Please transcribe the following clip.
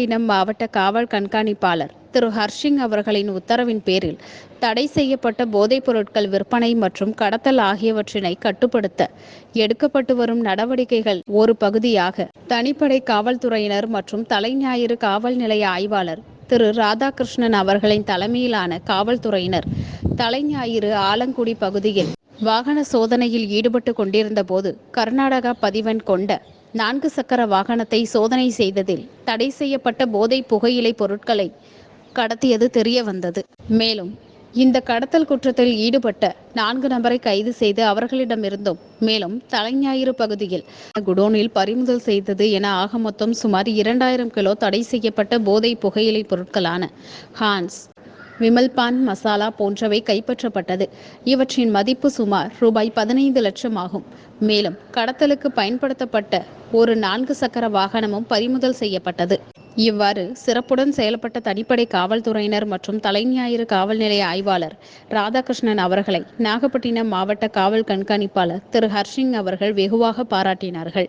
நாகப்பட்டினம் மாவட்ட காவல் கண்காணிப்பாளர் திரு ஹர்ஷிங் அவர்களின் உத்தரவின் பேரில் தடை செய்யப்பட்ட போதைப் பொருட்கள் விற்பனை மற்றும் கடத்தல் ஆகியவற்றினை கட்டுப்படுத்த எடுக்கப்பட்டு வரும் நடவடிக்கைகள் ஒரு பகுதியாக தனிப்படை காவல்துறையினர் மற்றும் தலைஞாயிறு காவல் நிலைய ஆய்வாளர் திரு ராதாகிருஷ்ணன் அவர்களின் தலைமையிலான காவல்துறையினர் தலைஞாயிறு ஆலங்குடி பகுதியில் வாகன சோதனையில் ஈடுபட்டு கொண்டிருந்த போது கர்நாடகா பதிவெண் கொண்ட நான்கு சக்கர வாகனத்தை சோதனை செய்ததில் தடை செய்யப்பட்ட போதை புகையிலை பொருட்களை கடத்தியது தெரிய வந்தது மேலும் இந்த கடத்தல் குற்றத்தில் ஈடுபட்ட நான்கு நபரை கைது செய்து அவர்களிடமிருந்தும் மேலும் தலைஞாயிறு பகுதியில் குடோனில் பறிமுதல் செய்தது என ஆக மொத்தம் சுமார் இரண்டாயிரம் கிலோ தடை செய்யப்பட்ட போதை புகையிலை பொருட்களான ஹான்ஸ் விமல் பான் மசாலா போன்றவை கைப்பற்றப்பட்டது. இவற்றின் மதிப்பு சுமார் ரூபாய் பதினைந்து லட்சம் ஆகும். மேலும் கடத்தலுக்கு பயன்படுத்தப்பட்ட ஒரு நான்கு சக்கர வாகனமும் பறிமுதல் செய்யப்பட்டது. இவ்வாறு சிறப்புடன் செயல்பட்ட தனிப்படை காவல்துறையினர் மற்றும் தலைஞாயிறு காவல் நிலைய ஆய்வாளர் ராதாகிருஷ்ணன் அவர்களை நாகப்பட்டினம் மாவட்ட காவல் கண்காணிப்பாளர் திரு. ஹர்ஷிங் அவர்கள் வெகுவாக பாராட்டினார்கள்.